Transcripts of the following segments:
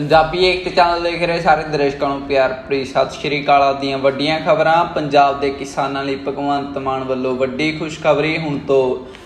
ਪੰਜਾਬੀ ਏਕਤਾ channel ਦੇਖ ਰਹੇ ਸਾਰੇ ਦਰਸ਼ਕਾਂ ਨੂੰ ਪਿਆਰ ਭਰੀ ਸਤਿ ਸ਼੍ਰੀ ਅਕਾਲ ਦੀਆਂ ਵੱਡੀਆਂ ਖਬਰਾਂ। ਪੰਜਾਬ ਦੇ ਕਿਸਾਨਾਂ ਲਈ ਭਗਵੰਤ ਮਾਨ ਵੱਲੋਂ ਵੱਡੀ ਖੁਸ਼ਖਬਰੀ। ਹੁਣ ਤੋਂ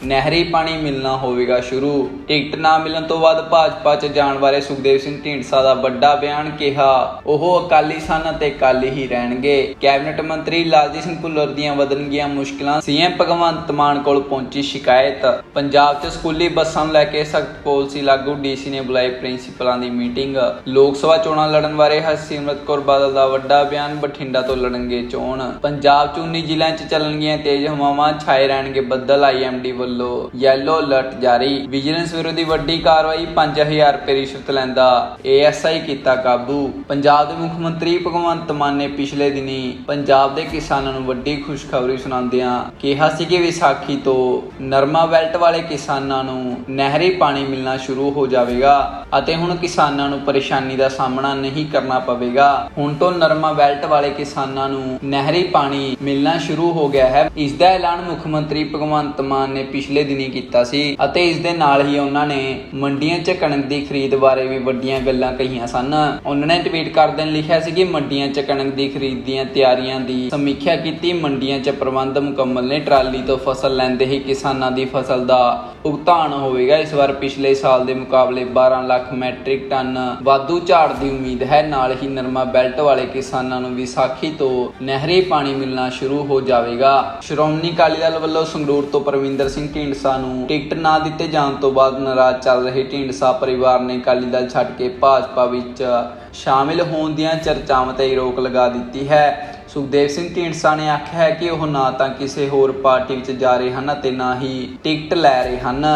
ਨਹਿਰੀ ਪਾਣੀ ਮਿਲਣਾ ਹੋਵੇਗਾ ਸ਼ੁਰੂ। ਟਿਕਟ ਨਾ ਮਿਲਣ ਤੋਂ ਬਾਅਦ ਭਾਜਪਾ 'ਚ ਜਾਣ ਬਾਰੇ ਸੁਖਦੇਵ ਸਿੰਘ ਢੀਂਡਸਾ ਦਾ ਵੱਡਾ ਬਿਆਨ ਕਿਹਾ, ਉਹ ਅਕਾਲੀ ਸਨ ਅਤੇ ਅਕਾਲੀ ਹੀ ਰਹਿਣਗੇ। ਕੈਬਨਿਟ ਮੰਤਰੀ ਲਾਲਜੀਤ ਸਿੰਘ ਭੁੱਲਰ ਦੀਆਂ ਵਧਣਗੀਆਂ ਮੁਸ਼ਕਲਾਂ, ਸੀਐਮ ਭਗਵੰਤ ਮਾਨ ਕੋਲ ਪਹੁੰਚੀ ਸ਼ਿਕਾਇਤ। ਪੰਜਾਬ 'ਚ ਸਕੂਲੀ ਬੱਸਾਂ ਨੂੰ ਲੈ ਕੇ ਸਖਤ ਪਾਲਿਸੀ ਲਾਗੂ, ਡੀਸੀ ਨੇ ਬੁਲਾਈ ਪ੍ਰਿੰਸੀਪਲਾਂ ਦੀ ਮੀਟਿੰਗ। ਲੋਕ ਸਭਾ ਚੋਣਾਂ ਲੜਨ ਬਾਰੇ ਹਰਸਿਮਰਤ ਕੌਰ ਬਾਦਲ ਦਾ ਵੱਡਾ ਬਿਆਨ, ਬਠਿੰਡਾ ਤੋਂ ਲੜਨਗੇ ਚੋਣ। ਪੰਜਾਬ 'ਚ 19 ਜ਼ਿਲ੍ਹਿਆਂ 'ਚ ਚੱਲਣਗੀਆਂ ਤੇਜ਼ ਹਵਾਵਾਂ ਛਾਏ ਰਹਿਣਗੇ ਬੱਦਲ ਆਈਐਮਡੀ ਵੱਲੋਂ। ਯੈਲੋ ਅਲਰਟ ਜਾਰੀ। ਵਿਜੀਲੈਂਸ ਵਿਰੋਧੀ ਵੱਡੀ ਕਾਰਵਾਈ 5000 ਰੁਪਏ ਰਿਸ਼ਵਤ ਲੈਂਦਾ। ਏਐਸਆਈ ਕੀਤਾ ਕਾਬੂ। ਪੰਜਾਬ ਦੇ ਮੁੱਖ ਮੰਤਰੀ ਭਗਵੰਤ ਮਾਨ ਨੇ ਪਿਛਲੇ ਦਿਨੀ ਪੰਜਾਬ ਦੇ ਕਿਸਾਨਾਂ ਨੂੰ ਵੱਡੀ ਖੁਸ਼ਖਬਰੀ ਸੁਣਾਉਂਦਿਆਂ ਕਿਹਾ ਸੀ ਕਿ ਵਿਸਾਖੀ ਤੋਂ ਨਰਮਾ ਬੈਲਟ ਵਾਲੇ ਕਿਸਾਨਾਂ ਨੂੰ ਨਹਿਰੀ ਪਾਣੀ ਮਿਲਣਾ ਸ਼ੁਰੂ ਹੋ ਜਾਵੇਗਾ ਅਤੇ ਹੁਣ ਕਿਸਾਨਾਂ ਨੂੰ ਪਰੇਸ਼ਾਨ ਦਾ ਸਾਹਮਣਾ ਨਹੀਂ ਕਰਨਾ ਪਵੇਗਾ। ਹੁਣ ਤੋਂ ਨਰਮਾ ਬੈਲਟ ਵਾਲੇ ਕਿਸਾਨਾਂ ਨੂੰ ਨਹਿਰੀ ਪਾਣੀ ਮਿਲਣਾ ਸ਼ੁਰੂ ਹੋ ਗਿਆ ਹੈ। ਇਸ ਦਾ ਐਲਾਨ ਮੁੱਖ ਮੰਤਰੀ ਭਗਵੰਤ ਮਾਨ ਨੇ ਪਿਛਲੇ ਦਿਨੀ ਕੀਤਾ ਸੀ ਅਤੇ ਇਸ ਦੇ ਨਾਲ ਹੀ ਉਹਨਾਂ ਨੇ ਮੰਡੀਆਂ 'ਚ ਕਣਕ ਦੀ ਖਰੀਦ ਬਾਰੇ ਵੀ ਵੱਡੀਆਂ ਗੱਲਾਂ ਕਹੀਆਂ ਸਨ। ਉਹਨਾਂ ਨੇ ਟਵੀਟ ਕਰਦਿਆਂ ਲਿਖਿਆ ਸੀ ਕਿ ਮੰਡੀਆਂ 'ਚ ਕਣਕ ਦੀ ਖਰੀਦ ਦੀਆਂ ਤਿਆਰੀਆਂ ਦੀ ਸਮੀਖਿਆ ਕੀਤੀ। ਮੰਡੀਆਂ 'ਚ ਪ੍ਰਬੰਧ ਮੁਕੰਮਲ ਨੇ। ਟਰਾਲੀ ਤੋਂ ਫਸਲ ਲੈਂਦੇ ਹੀ ਕਿਸਾਨਾਂ ਦੀ ਫਸਲ ਦਾ ਭੁਗਤਾਨ ਹੋਵੇਗਾ। ਇਸ ਵਾਰ ਪਿਛਲੇ ਸਾਲ ਦੇ ਮੁਕਾਬਲੇ 12 ਲੱਖ ਮੈਟ੍ਰਿਕ ਟਨ ਵਾਧੂ ਝਾੜ ਦੀ ਉਮੀਦ ਹੈ। ਨਾਲ ਹੀ ਨਰਮਾ ਬੈਲਟ ਵਾਲੇ ਕਿਸਾਨਾਂ ਨੂੰ ਵਿਸਾਖੀ ਤੋਂ ਨਹਿਰੀ ਪਾਣੀ ਮਿਲਣਾ ਸ਼ੁਰੂ ਹੋ ਜਾਵੇਗਾ। ਸ਼੍ਰੋਮਣੀ ਅਕਾਲੀ ਦਲ ਵੱਲੋਂ ਸੰਗਰੂਰ ਤੋਂ ਪ੍ਰਵਿੰਦਰ ਸਿੰਘ ਢੀਂਡਸਾ ਨੂੰ ਟਿਕਟ ਨਾ ਦਿੱਤੇ ਜਾਣ ਤੋਂ ਬਾਅਦ ਨਾਰਾਜ਼ ਚੱਲ ਰਹੇ ਢੀਂਡਸਾ ਪਰਿਵਾਰ ਨੇ ਅਕਾਲੀ ਦਲ ਛੱਡ ਕੇ ਭਾਜਪਾ ਵਿੱਚ ਸ਼ਾਮਿਲ ਹੋਣ ਦੀਆਂ ਚਰਚਾਵਾਂ ਤੇ ਰੋਕ ਲਗਾ ਦਿੱਤੀ ਹੈ। ਸੁਖਦੇਵ ਸਿੰਘ ਢੀਂਡਸਾ ਨੇ ਆਖਿਆ ਹੈ ਕਿ ਉਹ ਨਾ ਤਾਂ ਕਿਸੇ ਹੋਰ ਪਾਰਟੀ ਵਿੱਚ ਜਾ ਰਹੇ ਹਨ ਅਤੇ ਨਾ ਹੀ ਟਿਕਟ ਲੈ ਰਹੇ ਹਨ।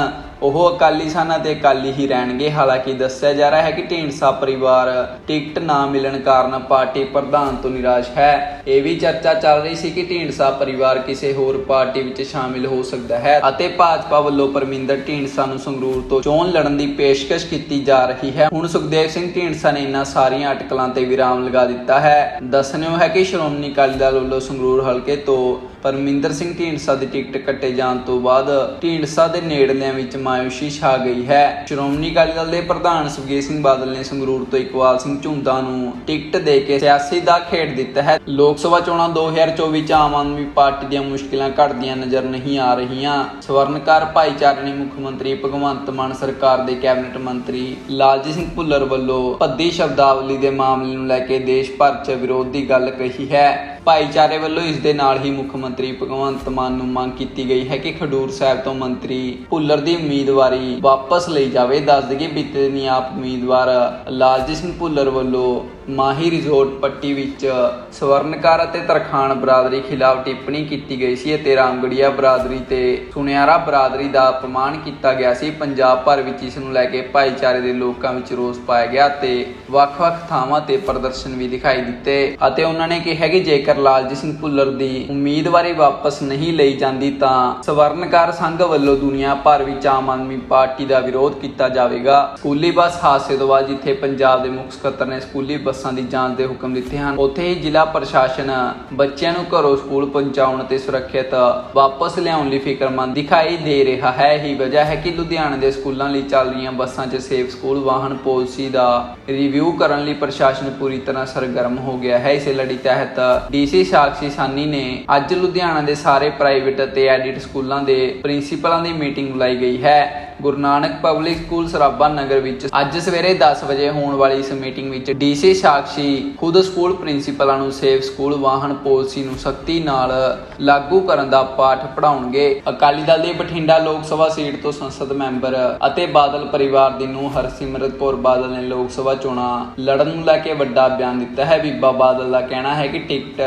ਉਹ ਅਕਾਲੀ ਸਨ ਅਤੇ ਅਕਾਲੀ ਹੀ ਰਹਿਣਗੇ। ਹਾਲਾਂਕਿ ਦੱਸਿਆ ਜਾ ਰਿਹਾ ਹੈ ਕਿ ਢੀਂਡਸਾ ਪਰਿਵਾਰ ਟਿਕਟ ਨਾ ਮਿਲਣ ਕਾਰਨ ਪਾਰਟੀ ਪ੍ਰਧਾਨ ਤੋਂ ਨਿਰਾਸ਼ ਹੈ। ਇਹ ਵੀ ਚਰਚਾ ਚੱਲ ਰਹੀ ਸੀ ਕਿ ਢੀਂਡਸਾ ਪਰਿਵਾਰ ਕਿਸੇ ਹੋਰ ਪਾਰਟੀ ਵਿੱਚ ਸ਼ਾਮਿਲ ਹੋ ਸਕਦਾ ਹੈ ਅਤੇ ਭਾਜਪਾ ਵੱਲੋਂ ਪਰਮਿੰਦਰ ਢੀਂਡਸਾ ਨੂੰ ਸੰਗਰੂਰ ਤੋਂ ਚੋਣ ਲੜਨ ਦੀ ਪੇਸ਼ਕਸ਼ ਕੀਤੀ ਜਾ ਰਹੀ ਹੈ। ਹੁਣ ਸੁਖਦੇਵ ਸਿੰਘ ਢੀਂਡਸਾ ਨੇ ਇਹਨਾਂ ਸਾਰੀਆਂ ਅਟਕਲਾਂ ਤੇ ਵਿਰਾਮ ਲਗਾ ਦਿੱਤਾ ਹੈ। ਦੱਸਣਯੋਗ ਹੈ ਕਿ ਸ਼੍ਰੋਮਣੀ ਅਕਾਲੀ ਦਲ ਵੱਲੋਂ ਸੰਗਰੂਰ ਹਲਕੇ ਤੋਂ ਪਰਮਿੰਦਰ ਸਿੰਘ ਢੀਂਡਸਾ ਦੀ ਟਿਕਟ ਕੱਟੇ ਜਾਣ ਤੋਂ ਬਾਅਦ ਢੀਂਡਸਾ ਦੇ ਨੇੜਲਿਆਂ ਵਿੱਚ ਮਾਇੂਸ਼ੀ ਛਾ ਗਈ ਹੈ। ਸ਼੍ਰੋਮਣੀ ਅਕਾਲੀ ਦਲ ਦੇ ਪ੍ਰਧਾਨ ਸੁਖਬੀਰ ਸਿੰਘ ਬਾਦਲ ਨੇ ਸੰਗਰੂਰ ਤੋਂ ਇਕਬਾਲ ਸਿੰਘ ਝੁੰਦਾ ਨੂੰ ਟਿਕਟ ਦੇ ਕੇ ਸਿਆਸੀ ਦਾ ਖੇਡ ਦਿੱਤਾ ਹੈ। ਲੋਕ ਸਭਾ ਚੋਣਾਂ 2024 ਚ ਆਮ ਆਦਮੀ ਪਾਰਟੀ ਦੀਆਂ ਮੁਸ਼ਕਿਲਾਂ ਘਟਦੀਆਂ ਨਜ਼ਰ ਨਹੀਂ ਆ ਰਹੀਆਂ। ਸਵਰਨਕਾਰ ਭਾਈਚਾਰੇ ਨੇ ਮੁੱਖ ਮੰਤਰੀ ਭਗਵੰਤ ਮਾਨ ਸਰਕਾਰ ਦੇ ਕੈਬਨਿਟ ਮੰਤਰੀ ਲਾਲਜੀਤ ਸਿੰਘ ਭੁੱਲਰ ਵੱਲੋਂ ਭੱਦੀ ਸ਼ਬਦਾਵਲੀ ਦੇ ਮਾਮਲੇ ਨੂੰ ਲੈ ਕੇ ਦੇਸ਼ ਭਰ 'ਚ ਵਿਰੋਧ ਦੀ ਗੱਲ ਕਹੀ ਹੈ। ਭਾਈਚਾਰੇ ਵੱਲੋਂ ਇਸ ਦੇ ਨਾਲ ਹੀ ਮੁੱਖ ਮੰਤਰੀ ਭਗਵੰਤ ਮਾਨ ਨੂੰ ਮੰਗ ਕੀਤੀ ਗਈ ਹੈ ਕਿ ਖਡੂਰ ਸਾਹਿਬ ਤੋਂ ਮੰਤਰੀ ਭੁੱਲਰ ਦੀ ਉਮੀਦਵਾਰੀ ਵਾਪਸ ਲਈ ਜਾਵੇ। ਦੱਸ ਦਈਏ, ਬੀਤੇ ਦਿਨੀ ਆਪ ਉਮੀਦਵਾਰ ਲਾਲਜੀਤ ਸਿੰਘ ਭੁੱਲਰ ਵੱਲੋਂ ਮਾਹੀ ਰਿਜ਼ੋਰਟ ਪੱਟੀ ਵਿੱਚ ਸਵਰਨਕਾਰ ਅਤੇ ਤਰਖਾਨ ਬਰਾਦਰੀ ਖਿਲਾਫ ਟਿੱਪਣੀ ਕੀਤੀ ਗਈ ਸੀ ਅਤੇ ਰਾਮਗੜੀਆ ਬਰਾਦਰੀ ਤੇ ਸੁਨਿਆਰਾ ਬਰਾਦਰੀ ਦਾ ਅਪਮਾਨ ਕੀਤਾ ਗਿਆ ਸੀ। ਪੰਜਾਬ ਭਰ ਵਿੱਚ ਇਸ ਨੂੰ ਲੈ ਕੇ ਭਾਈਚਾਰੇ ਦੇ ਲੋਕਾਂ ਵਿੱਚ ਰੋਸ ਪਾਇਆ ਗਿਆ ਤੇ ਵੱਖ-ਵੱਖ ਥਾਵਾਂ ਤੇ ਪ੍ਰਦਰਸ਼ਨ ਵੀ ਦਿਖਾਈ ਦਿੱਤੇ ਅਤੇ ਉਹਨਾਂ ਨੇ ਕਿਹਾ ਕਿ ਜੇਕਰ ਲਾਲਜੀਤ ਸਿੰਘ ਭੁੱਲਰ ਦੀ ਉਮੀਦਵਾਰੀ ਵਾਪਸ ਨਹੀਂ ਲਈ ਜਾਂਦੀ ਤਾਂ ਸਵਰਨਕਾਰ ਸੰਘ ਵੱਲੋਂ ਦੁਨੀਆ ਭਰ ਵਿੱਚ ਆਮ ਆਦਮੀ ਪਾਰਟੀ ਦਾ ਵਿਰੋਧ ਕੀਤਾ ਜਾਵੇਗਾ। ਸਕੂਲੀ ਬੱਸ ਹਾਦਸੇ ਤੋਂ ਬਾਅਦ ਜਿੱਥੇ ਪੰਜਾਬ ਦੇ ਮੁੱਖ ਸਕੱਤਰ ਨੇ ਸਕੂਲੀ ਬੱਸ ਦੀ ਜਾਂਚ ਦੇ ਹੁਕਮ ਦਿੱਤੇ ਹਨ। ਉੱਥੇ ਹੀ ਜ਼ਿਲ੍ਹਾ ਪ੍ਰਸ਼ਾਸਨ ਬੱਚਿਆਂ ਨੂੰ ਘਰੋਂ ਸਕੂਲ ਪਹੁੰਚਾਉਣ ਤੇ ਸੁਰੱਖਿਅਤ ਵਾਪਸ ਲਿਆਉਣ ਲਈ ਫਿਕਰਮੰਦ ਦਿਖਾਈ ਦੇ ਰਿਹਾ ਹੈ। ਹੀ ਵਜ੍ਹਾ ਹੈ ਕਿ ਲੁਧਿਆਣਾ ਦੇ ਸਕੂਲਾਂ ਲਈ ਚੱਲ ਰਹੀਆਂ ਬੱਸਾਂ 'ਚ ਸੇਫ ਸਕੂਲ, ਵਾਹਨ ਪਾਲਿਸੀ ਦਾ ਰਿਵਿਊ ਕਰਨ ਲਈ ਪ੍ਰਸ਼ਾਸਨ ਪੂਰੀ ਤਰ੍ਹਾਂ ਸਰਗਰਮ ਹੋ ਗਿਆ ਹੈ। ਇਸੇ ਲੜੀ ਤਹਿਤ ਡੀਸੀ ਸਾਕਸ਼ੀ ਸਾਨੀ ਨੇ ਅੱਜ ਲੁਧਿਆਣਾ ਦੇ ਸਾਰੇ ਪ੍ਰਾਈਵੇਟ ਅਤੇ ਐਡਿਟ ਸਕੂਲਾਂ ਦੇ ਪ੍ਰਿੰਸੀਪਲਾਂ ਦੀ ਮੀਟਿੰਗ ਬੁਲਾਈ ਗਈ ਹੈ। ਗੁਰੂ ਨਾਨਕ ਪਬਲਿਕ ਸਕੂਲ ਸਰਾਭਾ ਨਗਰ ਵਿੱਚ ਅੱਜ ਸਵੇਰੇ 10 ਵਜੇ ਹੋਣ ਵਾਲੀ ਇਸ ਮੀਟਿੰਗ ਵਿੱਚ ਡੀਸੀ ਸਾਕਸ਼ੀ ਖੁਦ ਸਕੂਲ ਪ੍ਰਿੰਸੀਪਲਾਂ ਨੂੰ ਸੇਫ ਸਕੂਲ ਵਾਹਨ ਪਾਲਿਸੀ ਨੂੰ ਸਖਤੀ ਨਾਲ ਲਾਗੂ ਕਰਨ ਦਾ ਪਾਠ ਪੜਾਉਣਗੇ ਅਕਾਲੀ ਦਲ ਦੇ ਬਠਿੰਡਾ ਲੋਕ ਸਭਾ ਸੀਟ ਤੋਂ ਸੰਸਦ ਮੈਂਬਰ ਅਤੇ ਬਾਦਲ ਪਰਿਵਾਰ ਦੀ ਨੂੰ ਹਰਸਿਮਰਤ ਕੌਰ ਬਾਦਲ ਨੇ ਲੋਕ ਸਭਾ ਚੋਣਾਂ ਲੜਨ ਨੂੰ ਲੈ ਕੇ ਵੱਡਾ ਬਿਆਨ ਦਿੱਤਾ ਹੈ। ਬੀਬਾ ਬਾਦਲ ਦਾ ਕਹਿਣਾ ਹੈ ਕਿ ਟਿਕਟ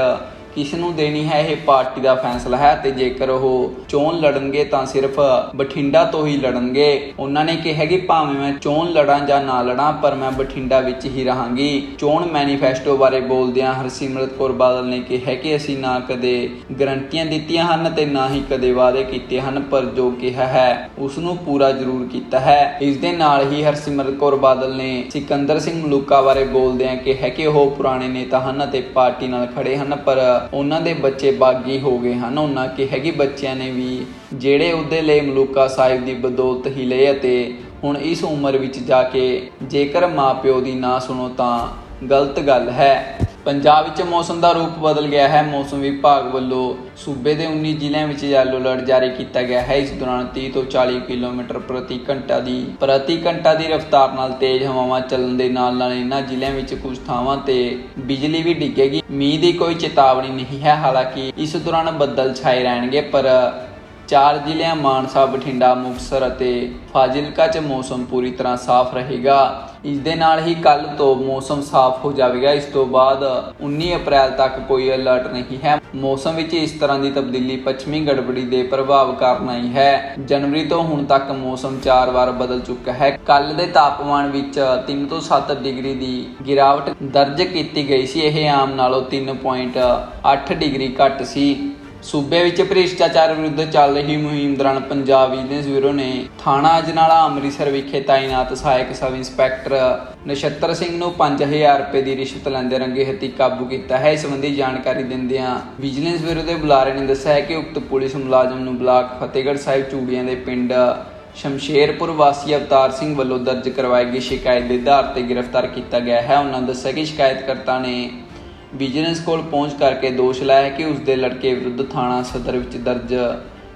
ਕਿਸ ਨੂੰ ਦੇਣੀ ਹੈ ਇਹ ਪਾਰਟੀ ਦਾ ਫੈਸਲਾ ਹੈ ਤੇ ਜੇਕਰ ਉਹ ਚੋਣ ਲੜਨਗੇ ਤਾਂ ਸਿਰਫ ਬਠਿੰਡਾ ਤੋਂ ਹੀ ਲੜਨਗੇ। ਉਹਨਾਂ ਨੇ ਕਿਹਾ ਕਿ ਭਾਵੇਂ ਮੈਂ ਚੋਣ ਲੜਾਂ ਜਾਂ ਨਾ ਲੜਾਂ, ਪਰ ਮੈਂ ਬਠਿੰਡਾ ਵਿੱਚ ਹੀ ਰਹਾਂਗੀ। ਚੋਣ ਮੈਨੀਫੈਸਟੋ ਬਾਰੇ ਬੋਲਦਿਆਂ ਹਰਸਿਮਰਤ ਕੌਰ ਬਾਦਲ ਨੇ ਕਿਹਾ ਕਿ ਅਸੀਂ ਨਾ ਕਦੇ ਗਰੰਟੀਆਂ ਦਿੱਤੀਆਂ ਹਨ ਤੇ ਨਾ ਹੀ ਕਦੇ ਵਾਅਦੇ ਕੀਤੇ ਹਨ, ਪਰ ਜੋ ਕਿਹਾ ਹੈ ਉਸ ਨੂੰ ਪੂਰਾ ਜ਼ਰੂਰ ਕੀਤਾ ਹੈ। ਇਸ ਦੇ ਨਾਲ ਹੀ ਹਰਸਿਮਰਤ ਕੌਰ ਬਾਦਲ ਨੇ ਸਿਕੰਦਰ ਸਿੰਘ ਮਲੂਕਾ ਬਾਰੇ ਬੋਲਦਿਆਂ ਕਿਹਾ ਕਿ ਉਹ ਪੁਰਾਣੇ ਨੇਤਾ ਹਨ ਅਤੇ ਪਾਰਟੀ ਨਾਲ ਖੜੇ ਹਨ, ਪਰ ਉਹਨਾਂ ਦੇ ਬੱਚੇ ਬਾਗੀ ਹੋ ਗਏ ਹਨ। ਉਹਨਾਂ ਕਿਹਾ ਕਿ ਬੱਚਿਆਂ ਨੇ ਵੀ ਜਿਹੜੇ ਉਹਦੇ ਲਈ ਮਲੂਕਾ ਸਾਹਿਬ ਦੀ ਬਦੌਲਤ ਹੀ ਲਏ ਅਤੇ ਹੁਣ ਇਸ ਉਮਰ ਵਿੱਚ ਜਾ ਕੇ ਜੇਕਰ ਮਾਪਿਓ ਦੀ ਨਾ ਸੁਣੋ ਤਾਂ ਗਲਤ ਗੱਲ ਹੈ। ਪੰਜਾਬ ਵਿੱਚ ਮੌਸਮ ਦਾ ਰੂਪ ਬਦਲ ਗਿਆ ਹੈ। ਮੌਸਮ ਵਿਭਾਗ ਵੱਲੋਂ ਸੂਬੇ ਦੇ 19 ਜ਼ਿਲ੍ਹਿਆਂ ਵਿੱਚ ਯੈਲੋ ਅਲਰਟ ਜਾਰੀ ਕੀਤਾ ਗਿਆ ਹੈ। ਇਸ ਦੌਰਾਨ 30 ਤੋਂ 40 ਕਿਲੋਮੀਟਰ ਪ੍ਰਤੀ ਘੰਟਾ ਦੀ, ਪ੍ਰਤੀ ਘੰਟਾ ਦੀ ਰਫ਼ਤਾਰ ਨਾਲ ਤੇਜ਼ ਹਵਾਵਾਂ ਚੱਲਣ ਦੇ ਨਾਲ ਨਾਲ ਇਹਨਾਂ ਜ਼ਿਲ੍ਹਿਆਂ ਵਿੱਚ ਕੁਝ ਥਾਵਾਂ ਤੇ ਬਿਜਲੀ ਵੀ ਡਿੱਗੇਗੀ। ਮੀਂਹ ਦੀ ਕੋਈ ਚੇਤਾਵਨੀ ਨਹੀਂ ਹੈ। ਹਾਲਾਂਕਿ ਇਸ ਦੌਰਾਨ ਬੱਦਲ ਛਾਏ ਰਹਿਣਗੇ, ਪਰ ਚਾਰ ਜ਼ਿਲ੍ਹਿਆਂ ਮਾਨਸਾ, ਬਠਿੰਡਾ, ਮੁਕਤਸਰ ਅਤੇ ਫਾਜ਼ਿਲਕਾ 'ਚ ਮੌਸਮ ਪੂਰੀ ਤਰ੍ਹਾਂ ਸਾਫ਼ ਰਹੇਗਾ। ਇਸ ਦੇ ਨਾਲ ਹੀ ਕੱਲ ਤੋਂ ਮੌਸਮ ਸਾਫ਼ ਹੋ ਜਾਵੇਗਾ। ਇਸ ਤੋਂ ਬਾਅਦ 19 ਅਪ੍ਰੈਲ ਤੱਕ ਕੋਈ ਅਲਰਟ ਨਹੀਂ ਹੈ। ਮੌਸਮ ਵਿੱਚ ਇਸ ਤਰ੍ਹਾਂ ਦੀ ਤਬਦੀਲੀ ਪੱਛਮੀ ਗੜਬੜੀ ਦੇ ਪ੍ਰਭਾਵ ਕਾਰਨ ਆਈ ਹੈ। ਜਨਵਰੀ ਤੋਂ ਹੁਣ ਤੱਕ ਮੌਸਮ ਚਾਰ ਵਾਰ ਬਦਲ ਚੁੱਕਾ ਹੈ। ਕੱਲ ਦੇ ਤਾਪਮਾਨ ਵਿੱਚ 3 ਤੋਂ 7 ਡਿਗਰੀ ਦੀ ਗਿਰਾਵਟ ਦਰਜ ਕੀਤੀ ਗਈ ਸੀ। ਇਹ ਆਮ ਨਾਲੋਂ 3.8 ਡਿਗਰੀ ਘੱਟ ਸੀ। ਸੂਬੇ ਵਿੱਚ ਭ੍ਰਿਸ਼ਟਾਚਾਰ ਵਿਰੁੱਧ ਚੱਲ ਰਹੀ ਮੁਹਿੰਮ ਦੌਰਾਨ ਪੰਜਾਬ ਵਿਜੀਲੈਂਸ ਬਿਊਰੋ ਨੇ ਥਾਣਾ ਅਜਨਾਲਾ ਅੰਮ੍ਰਿਤਸਰ ਵਿਖੇ ਤਾਇਨਾਤ ਸਹਾਇਕ ਸਬ ਇੰਸਪੈਕਟਰ ਨਛੱਤਰ ਸਿੰਘ ਨੂੰ 5000 ਰੁਪਏ ਦੀ ਰਿਸ਼ਵਤ ਲੈਂਦੇ ਰੰਗੇ ਹੱਥੀਂ ਕਾਬੂ ਕੀਤਾ ਹੈ। ਇਸ ਸੰਬੰਧੀ ਜਾਣਕਾਰੀ ਦਿੰਦਿਆਂ ਵਿਜੀਲੈਂਸ ਬਿਊਰੋ ਦੇ ਬੁਲਾਰੇ ਨੇ ਦੱਸਿਆ ਹੈ ਕਿ ਉਕਤ ਪੁਲਿਸ ਮੁਲਾਜ਼ਮ ਨੂੰ ਬਲਾਕ ਫਤਿਹਗੜ੍ਹ ਸਾਹਿਬ ਚੂੜੀਆਂ ਦੇ ਪਿੰਡ ਸ਼ਮਸ਼ੇਰਪੁਰ ਵਾਸੀ ਅਵਤਾਰ ਸਿੰਘ ਵੱਲੋਂ ਦਰਜ ਕਰਵਾਈ ਗਈ ਸ਼ਿਕਾਇਤ ਦੇ ਆਧਾਰ ਤੇ ਗ੍ਰਿਫਤਾਰ ਕੀਤਾ ਗਿਆ ਹੈ। ਉਹਨਾਂ ਦੱਸਿਆ ਕਿ ਸ਼ਿਕਾਇਤਕਰਤਾ ਨੇ ਵਿਜੀਲੈਂਸ ਕੋਲ ਪਹੁੰਚ ਕਰਕੇ ਦੋਸ਼ ਲਾਇਆ ਕਿ ਉਸ ਦੇ ਲੜਕੇ ਵਿਰੁੱਧ ਥਾਣਾ ਸਦਰ ਵਿੱਚ ਦਰਜ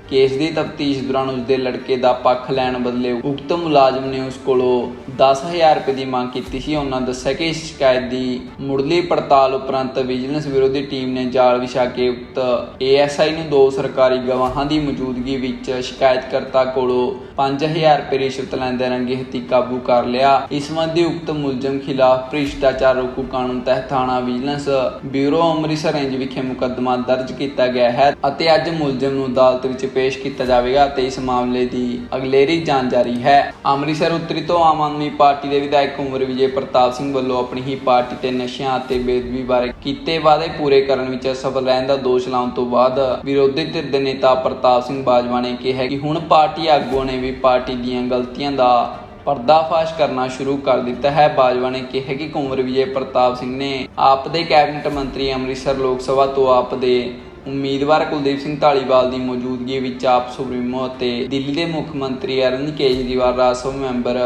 ਕੇਸ ਦੀ ਤਫਤੀਸ਼ ਦੌਰਾਨ ਉਸਦੇ ਲੜਕੇ ਦਾ ਪੱਖ ਲੈਣ ਬਦਲੇ ਉਕਤ ਮੁਲਾਜ਼ਮ ਨੇ ਉਸ ਕੋਲੋਂ 10000 ਰੁਪਏ ਦੀ ਮੰਗ ਕੀਤੀ ਸੀ। ਉਹਨਾਂ ਦੱਸਿਆ ਕਿ ਇਸ ਸ਼ਿਕਾਇਤ ਦੀ ਮੁੱਢਲੀ ਪੜਤਾਲ ਉਪਰੰਤ ਵਿਜੀਲੈਂਸ ਵਿਰੋਧੀ ਟੀਮ ਨੇ ਜਾਲ ਵਿਛਾ ਕੇ ਉਕਤ ਏਐਸਆਈ ਨੂੰ ਦੋ ਸਰਕਾਰੀ ਗਵਾਹਾਂ ਦੀ ਮੌਜੂਦਗੀ ਵਿੱਚ ਸ਼ਿਕਾਇਤਕਰਤਾ ਕੋਲੋਂ 5000 ਰੁਪਏ ਰਿਸ਼ਵਤ ਲੈਂਦੇ ਰੰਗੇ ਹੱਥੀਂ ਕਾਬੂ ਕਰ ਲਿਆ। ਇਸ ਸੰਬੰਧੀ ਉਕਤ ਮੁਲਜ਼ਮ ਖਿਲਾਫ ਭ੍ਰਿਸ਼ਟਾਚਾਰ ਰੋਕੂ ਕਾਨੂੰਨ ਤਹਿਤ ਥਾਣਾ ਵਿਜੀਲੈਂਸ ਬਿਊਰੋ ਅੰਮ੍ਰਿਤਸਰ ਰੇਂਜ ਵਿਖੇ ਮੁਕੱਦਮਾ ਦਰਜ ਕੀਤਾ ਗਿਆ ਹੈ ਅਤੇ ਅੱਜ ਮੁਲਜ਼ਮ ਨੂੰ ਅਦਾਲਤ ਵਿੱਚ ਪੇਸ਼ ਕੀਤਾ ਜਾਵੇਗਾ ਅਤੇ ਇਸ ਮਾਮਲੇ ਦੀ ਅਗਲੇਰੀ ਜਾਂਚ ਜਾਰੀ ਹੈ। ਅੰਮ੍ਰਿਤਸਰ ਉੱਤਰੀ ਤੋਂ ਆਮ ਆਦਮੀ ਪਾਰਟੀ ਦੇ ਵਿਧਾਇਕ ਉਮਰ ਵਿਜੇ ਪ੍ਰਤਾਪ ਸਿੰਘ ਵੱਲੋਂ ਆਪਣੀ ਹੀ ਪਾਰਟੀ ਤੇ ਨਸ਼ਿਆਂ ਅਤੇ ਬੇਦਬੀ ਬਾਰੇ ਕੀਤੇ ਵਾਅਦੇ ਪੂਰੇ ਕਰਨ ਵਿੱਚ ਅਸਫਲ ਰਹਿਣ ਦਾ ਦੋਸ਼ ਲਾਉਣ ਤੋਂ ਬਾਅਦ ਵਿਰੋਧੀ ਧਿਰ ਦੇ ਨੇਤਾ ਪ੍ਰਤਾਪ ਸਿੰਘ ਬਾਜਵਾ ਨੇ ਕਿਹਾ ਕਿ ਹੁਣ ਪਾਰਟੀ ਆਗੂਆਂ ਨੇ ਵੀ ਪਾਰਟੀ ਦੀਆਂ ਗਲਤੀਆਂ ਦਾ ਪਰਦਾਫਾਸ਼ ਕਰਨਾ ਸ਼ੁਰੂ ਕਰ ਦਿੱਤਾ ਹੈ। ਬਾਜਵਾ ਨੇ ਕਿਹਾ ਕਿ ਕੁੰਵਰ ਵਿਜੇ ਪ੍ਰਤਾਪ ਸਿੰਘ ਨੇ ਆਪ ਦੇ ਕੈਬਨਿਟ ਮੰਤਰੀ ਅੰਮ੍ਰਿਤਸਰ ਲੋਕ ਸਭਾ ਤੋਂ ਆਪ ਦੇ ਉਮੀਦਵਾਰ ਕੁਲਦੀਪ ਸਿੰਘ ਢਾਲੀਵਾਲ ਦੀ ਮੌਜੂਦਗੀ ਵਿੱਚ ਆਪ ਸੁਪਰੀਮੋ ਅਤੇ ਦਿੱਲੀ ਦੇ ਮੁੱਖ ਮੰਤਰੀ ਅਰਵਿੰਦ ਕੇਜਰੀਵਾਲ ਰਾਜ ਸਭਾ ਮੈਂਬਰ